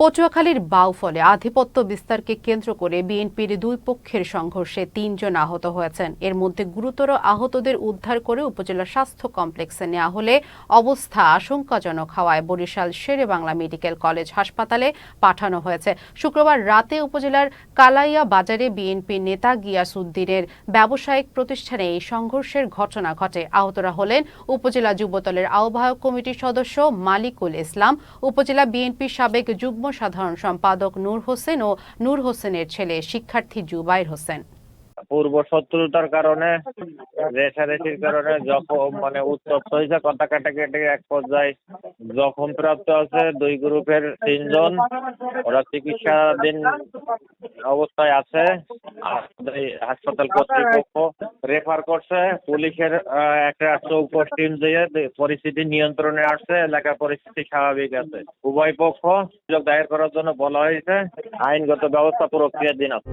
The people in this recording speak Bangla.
পটুয়াখালীর বাউফলে আধিপত্য বিস্তারকে কেন্দ্র করে বিএনপির দুই পক্ষের সংঘর্ষে তিনজন আহত হয়েছেন। এর মধ্যে গুরুতর আহতদের উদ্ধার করে উপজেলা স্বাস্থ্য কমপ্লেক্সে নেওয়া হলে অবস্থা আশঙ্কাজনক হওয়ায় বরিশাল শেরে বাংলা মেডিকেল কলেজ হাসপাতালে পাঠানো হয়েছে। শুক্রবার রাতে উপজেলার কালাইয়া বাজারে বিএনপি নেতা গিয়াস উদ্দিনের ব্যবসায়িক প্রতিষ্ঠানে এই সংঘর্ষের ঘটনা ঘটে। আহতরা হলেন উপজেলা যুবদলের আহ্বায়ক কমিটির সদস্য মালিকুল ইসলাম, উপজেলা বিএনপির সাবেক যুগ্ম সাধারণ সম্পাদক নূর হোসেন ও নূর হোসেনের ছেলে শিক্ষার্থী জুবাইর হোসেন। পূর্ব শত্রুতার কারণে, রেশারেশির কারণে যখন মানে উত্তপ্ত হয়েছে, কথা কাটাকাটি এক পর্যায়ে জখম প্রাপ্ত আছে দুই গ্রুপের তিনজন। ওরা চিকিৎসাধীন অবস্থায় আছে। হাসপাতাল কর্তৃপক্ষ রেফার করছে। পুলিশের একটা চৌকস টিম দিয়ে পরিস্থিতি নিয়ন্ত্রণে আসছে, এলাকার পরিস্থিতি স্বাভাবিক আছে। উভয় পক্ষ সুযোগ দায়ের করার জন্য বলা হয়েছে, আইনগত ব্যবস্থা প্রক্রিয়াধীন আছে।